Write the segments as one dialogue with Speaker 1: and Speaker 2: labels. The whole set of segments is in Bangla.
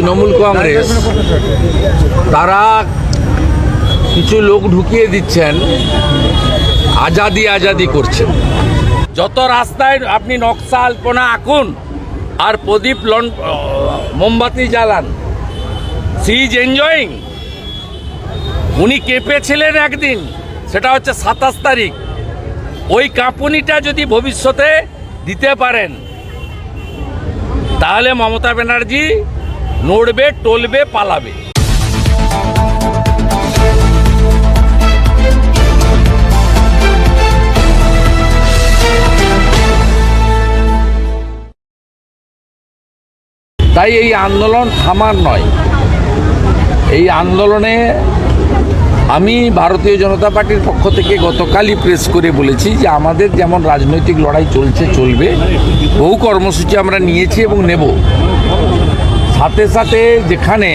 Speaker 1: তৃণমূল কংগ্রেস, তারা কিছু লোক ঢুকিয়ে দিচ্ছেন, আজাদি আজাদি করছেন। যত রাস্তায় আপনি নকশা আলপনা আঁকুন, আর প্রদীপ লন মোমবাতি জ্বালান, সি ইজ এনজয়িং। উনি কেঁপেছিলেন একদিন, সেটা হচ্ছে সাতাশ তারিখ। ওই কাঁপুনিটা যদি ভবিষ্যতে দিতে পারেন, তাহলে মমতা ব্যানার্জি নড়বে, টলবে, পালাবে। তাই এই আন্দোলন আমার নয়। এই আন্দোলনে আমি ভারতীয় জনতা পার্টির পক্ষ থেকে গতকালই প্রেস করে বলেছি যে আমাদের যেমন রাজনৈতিক লড়াই চলছে, চলবে, বহু কর্মসূচি আমরা নিয়েছি এবং নেব। সাথে সাথে যেখানে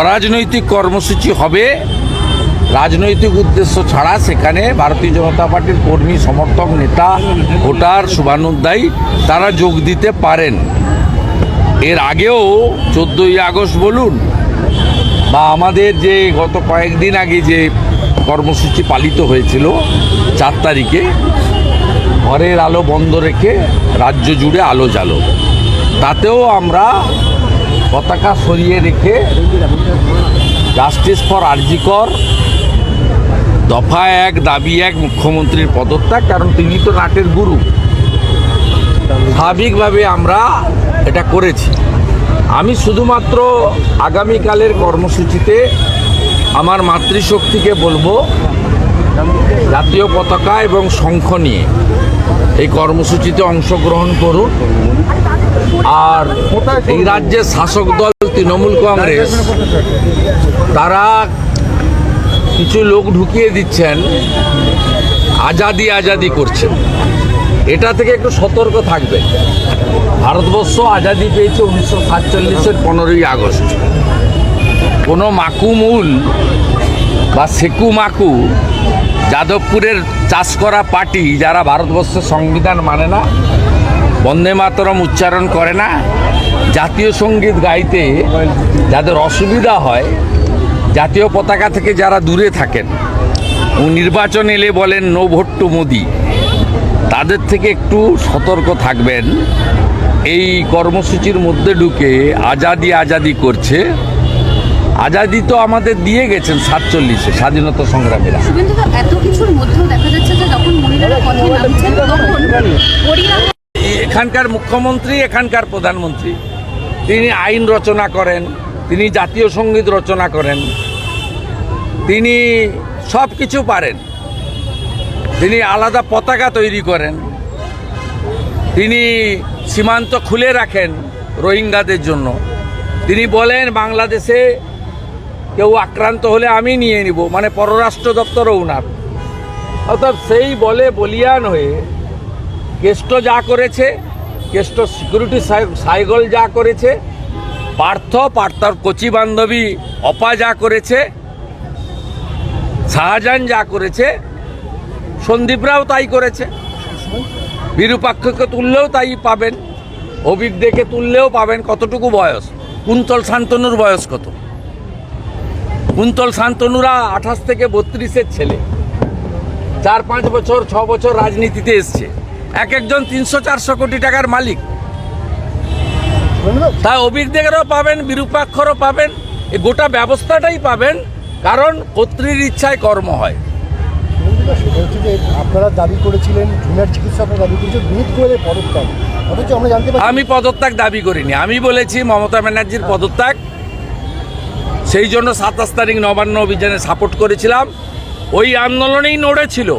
Speaker 1: অরাজনৈতিক কর্মসূচি হবে, রাজনৈতিক উদ্দেশ্য ছাড়া সেখানে ভারতীয় জনতা পার্টির কর্মী, সমর্থক, নেতা, ভোটার শুভানুধ্যায়ী তারা যোগ দিতে পারেন। এর আগেও চোদ্দোই আগস্ট বলুন বা আমাদের যে গত কয়েকদিন আগে যে কর্মসূচি পালিত হয়েছিল, চার তারিখে, ঘরের আলো বন্ধ রেখে রাজ্য জুড়ে আলো জ্বালো। তাতেও আমরা পতাকা সরিয়ে রেখে জাস্টিস ফর আরজিকর দফা এক, দাবি এক, মুখ্যমন্ত্রীর পদত্যাগ, কারণ তিনি তো নাটের গুরু। স্বাভাবিকভাবে আমরা এটা করেছি। আমি শুধুমাত্র আগামীকালের কর্মসূচিতে আমার মাতৃশক্তিকে বলব, জাতীয় পতাকা এবং শঙ্খ নিয়ে। এই কর্মসূচিতে অংশগ্রহণ করুন। আর এই রাজ্যের শাসক দল তৃণমূল কংগ্রেস, তারা কিছু লোক ঢুকিয়ে দিচ্ছেন, আজাদি আজাদি করছেন। এটা থেকে একটু সতর্ক থাকবে। ভারতবর্ষ আজাদি পেয়েছে উনিশশো সাতচল্লিশের পনেরোই আগস্ট। কোনো মাকুমুল বা সেকু মাকু যাদবপুরের চাষ করা পার্টি যারা ভারতবর্ষের সংবিধান মানে না বন্দে মাতরম উচ্চারণ করে না। জাতীয় সংগীত গাইতে যাদের অসুবিধা হয়, জাতীয় পতাকা থেকে যারা দূরে থাকেন ও নির্বাচন এলে বলেন, নো ভোট টু মোদি। তাদের থেকে একটু সতর্ক থাকবেন। এই কর্মসূচির মধ্যে ঢুকে আজাদি আজাদি করছে। আজাদি তো আমাদের দিয়ে গেছেন সাতচল্লিশে স্বাধীনতা সংগ্রামীরা।
Speaker 2: এত কিছুর মধ্যেও দেখা যাচ্ছে যে যখন মহিলারা
Speaker 1: এখানকার মুখ্যমন্ত্রী, এখানকার প্রধানমন্ত্রী। তিনি আইন রচনা করেন, তিনি জাতীয় সংগীত রচনা করেন। তিনি সব কিছু পারেন। তিনি আলাদা পতাকা তৈরি করেন। তিনি সীমান্ত খুলে রাখেন রোহিঙ্গাদের জন্য। তিনি বলেন, বাংলাদেশে কেউ আক্রান্ত হলে আমি নিয়ে নিব। মানে পররাষ্ট্র দপ্তরও উনার। অর্থাৎ সেই বলে বলিয়ান হয়ে কেষ্ট যা করেছে, কেষ্ট সিকিউরিটি সাইগল যা করেছে, পার্থ, পার্থর কচি বান্ধবী অপা যা করেছে, শাহজাহান যা করেছে সন্দীপরাও তাই করেছে। বিরূপাক্ষকে তুললেও তাই পাবেন, অভিজ্ঞকে তুললেও পাবেন, কতটুকু বয়স? কুন্তল শান্তনুর বয়স কত? কুন্তল শান্তনুরা আঠাশ থেকে বত্রিশের ছেলে। চার পাঁচ বছর, ছ বছর রাজনীতিতে এসছে। এক একজন তিনশো চারশো কোটি টাকার মালিক। তা অভিজ্ঞদেরও পাবেন বিরূপাক্ষরও পাবেন এই গোটা ব্যবস্থাটাই পাবেন কারণ কর্তৃর ইচ্ছায় কর্ম হয়।
Speaker 3: আপনারা দাবি করেছিলেন জুনিয়র চিকিৎসকরা দাবি করেছেন বিনীত গোয়েলের পদত্যাগ। অথচ আমরা জানতে
Speaker 1: আমি পদত্যাগ দাবি করিনি আমি বলেছি মমতা ব্যানার্জির পদত্যাগ। সেই জন্য সাতাশ তারিখ নবান্ন অভিযানে সাপোর্ট করেছিলাম। ওই আন্দোলনেই নড়েছিল।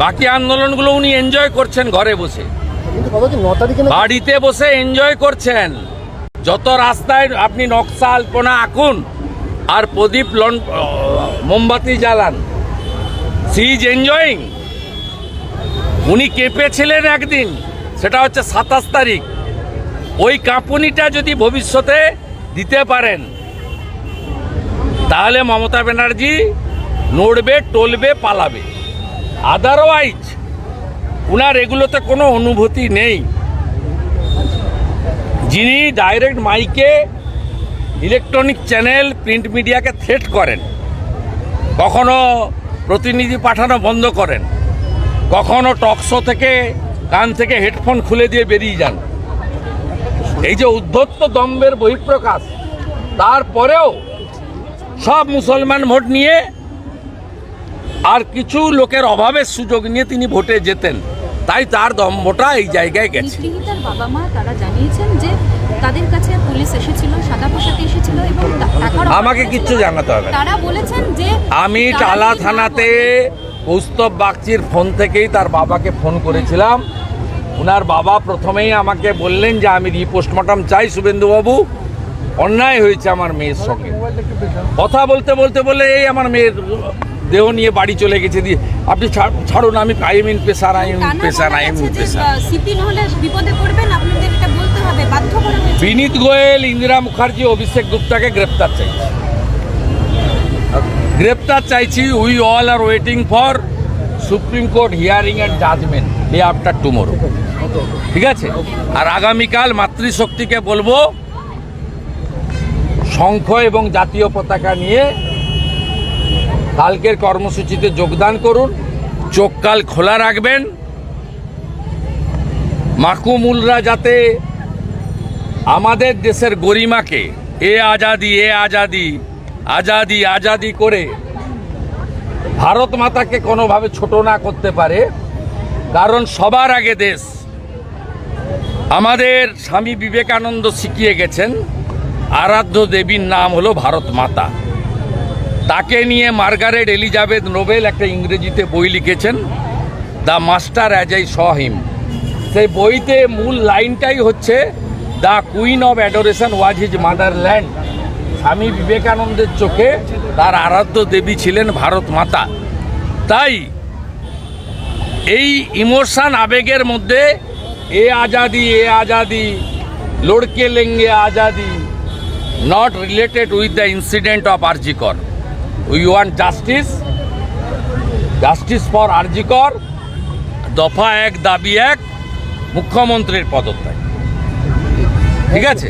Speaker 1: বাকি আন্দোলনগুলো উনি এনজয় করছেন ঘরে বসে। বাড়িতে বসে এনজয় করছেন। যত রাস্তায় আপনি নকশা আলপনা আঁকুন আর প্রদীপ লন মোমবাতি জ্বালান সি ইজ এনজয়িং উনি কেঁপেছিলেন একদিন সেটা হচ্ছে সাতাশ তারিখ। ওই কাঁপুনিটা যদি ভবিষ্যতে দিতে পারেন তাহলে মমতা ব্যানার্জি নড়বে টলবে পালাবে। আদারওয়াইজ উনার এগুলোতে কোনো অনুভূতি নেই। যিনি ডাইরেক্ট মাইকে ইলেকট্রনিক চ্যানেল প্রিন্ট মিডিয়াকে থ্রেট করেন, কখনো প্রতিনিধি পাঠানো বন্ধ করেন, কখনো টকশো থেকে কান থেকে হেডফোন খুলে দিয়ে বেরিয়ে যান। এই যে উদ্ধত্ত দম্বের বহিঃপ্রকাশ, তারপরেও সব মুসলমান ভোট নিয়ে আর কিছু লোকের অভাবের সুযোগ নিয়ে তিনি ভোটে যেতেন। তাই তার দম্ভটা এই জায়গায় গেছে।
Speaker 2: নিষ্ঠৃতার বাবা মা তারা জানিয়েছেন যে তাদের কাছে পুলিশ এসেছিল সাদা পোশাকে এসেছিল এবং
Speaker 1: আমাকে। কিচ্ছু জানাতে হবে।
Speaker 2: তারা বলেছেন যে
Speaker 1: আমি টালা থানাতে কৌস্তব বাগচির ফোন থেকেই তার বাবাকে ফোন করেছিলাম। ওনার বাবা প্রথমেই আমাকে বললেন যে আমি রিপোস্টমর্টম চাই শুভেন্দুবাবু। অন্যায় হয়েছে আমার মেয়ের সঙ্গে। কথা বলতে বলতে বলে এই আমার মেয়ের দেহ নিয়ে বাড়ি চলে গেছে দিয়ে আপনি ছাড়- ছাড়ুন আমি I am in pressure I am in pressure I am in pressure. Vineet Goyal Indira Mukherjee অভিষেক গুপ্তাকে গ্রেপ্তার চাইছি। গ্রেপ্তার চাইছি we all are waiting for Supreme Court hearing and judgment day after tomorrow ঠিক আছে? আর আগামীকাল মাতৃশক্তিকে বলব শঙ্খ এবং জাতীয় পতাকা নিয়ে কালকের কর্মসূচিতে যোগদান করুন। চোখ কাল খোলা রাখবেন। মাকুমুলরা যাতে আমাদের দেশের গরিমাকে এ আজাদি এ আজাদি আজাদি আজাদি করে ভারত মাতাকে কোনোভাবে ছোট না করতে পারে, কারণ সবার আগে দেশ আমাদের স্বামী বিবেকানন্দ শিখিয়ে গেছেন, আরাধ্য দেবীর নাম হলো ভারত মাতা। তাকে নিয়ে মার্গারেট এলিজাবেথ নোবেল একটা ইংরেজিতে বই লিখেছেন, the master as I saw him. সেই বইতে মূল লাইনটাই হচ্ছে, the queen of adoration was his motherland Swami বিবেকানন্দের চোখে তার আরাধ্য দেবী ছিলেন ভারত মাতা। তাই এই ইমোশন আবেগের মধ্যে, এ আজাদি এ আজাদি, লড়কে লেঙ্গে Azadi not related with the incident of RG Kar we want justice justice for RG Kar দফা এক দাবি এক মুখ্যমন্ত্রীর পদত্যাগ। ঠিক আছে?